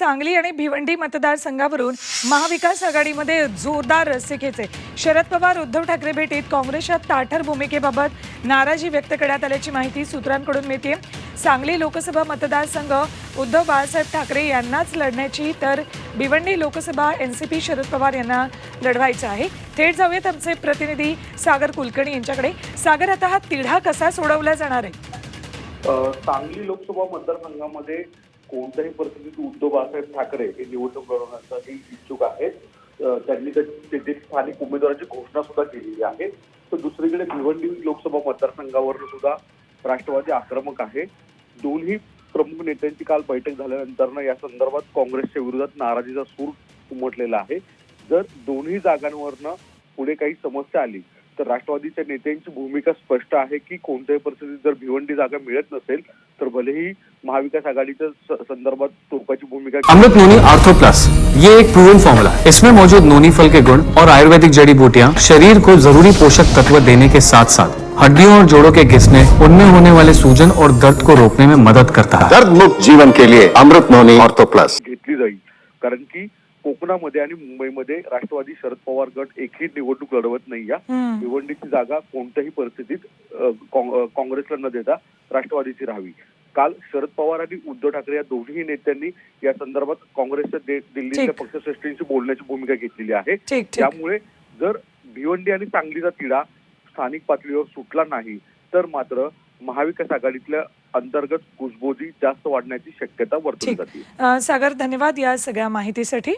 सांगली आणि भिवंडी मतदारसंघावरून महाविकास आघाडीमध्ये जोरदार रस्सेखेचे. शरद पवार उद्धव ठाकरे भेटीत काँग्रेसच्या ताठर भूमिकेबाबत नाराजी व्यक्त करण्यात आल्याची माहिती सूत्रांकडून मिळते सांगली लोकसभा मतदारसंघ उद्धव बाळासाहेब ठाकरे यांनाच लढण्याची तर Bhiwandi Lok Sabha N C P Sharad Pawar यांना लढवायचं आहे. थेट जाऊयात आमचे प्रतिनिधी सागर कुलकर्णी यांच्याकडे. सागर आता हा तिढा कसा सोडवला जाणार आहे? सांगली लोकसभा मतदारसंघामध्ये कोणत्याही परिस्थितीत उद्धव बाळासाहेब ठाकरे हे निवडणूक लढवण्यासाठी इच्छुक आहेत. त्यांनी त्या- स्थानिक उमेदवाराची घोषणा सुद्धा केलेली आहे. तर दुसरीकडे भिवंडी लोकसभा मतदारसंघावर सुद्धा राष्ट्रवादी आक्रमक आहे. दोन्ही प्रमुख नेत्यांची काल बैठक झाल्यानंतर या संदर्भात काँग्रेसच्या विरोधात नाराजीचा सूर उमटलेला आहे. जर दोन्ही जागांवरनं पुढे काही समस्या आली तर राष्ट्रवादीच्या नेत्यांची भूमिका स्पष्ट आहे की कोणत्याही परिस्थितीत जर भिवंडी जागा मिळत नसेल तर भलेही महाविकास आघाडीच्या संदर्भात टोकाची भूमिका अमृत नोनी आर्थो प्लस ये एक प्रूवन फॉर्मूला है। इसमें मौजूद नोनी फल के गुण और आयुर्वेदिक जड़ी बूटियाँ शरीर को जरूरी पोषक तत्व देने के साथ साथ हड्डियों और जोड़ों के घिसने उनमें होने वाले सूजन और दर्द को रोकने में मदद करता है। दर्द मुक्त जीवन के लिए अमृत नोनी ऑर्थो प्लस घेतली जाईल. कारण की कोकणामध्ये आणि मुंबईमध्ये राष्ट्रवादी शरद पवार गट एकही निवडणूक लढवत नाही या. भिवंडीची जागा कोणत्याही परिस्थितीत काँग्रेसला न देता राष्ट्रवादीची राहावी. काल शरद पवार आणि उद्धव ठाकरे या दोन्ही नेत्यांनी या संदर्भात काँग्रेसच्या दिल्लीच्या ठीक. पक्षश्रेष्ठींची बोलण्याची भूमिका घेतलेली आहे. त्यामुळे जर भिवंडी आणि सांगलीचा तिढा स्थानिक पातळीवर सुटला नाही तर मात्र महाविकास आघाडीतल्या अंतर्गत कुजबोजी जास्त वाढण्याची शक्यता वर्तवली जाते. सागर धन्यवाद या सगळ्या माहितीसाठी.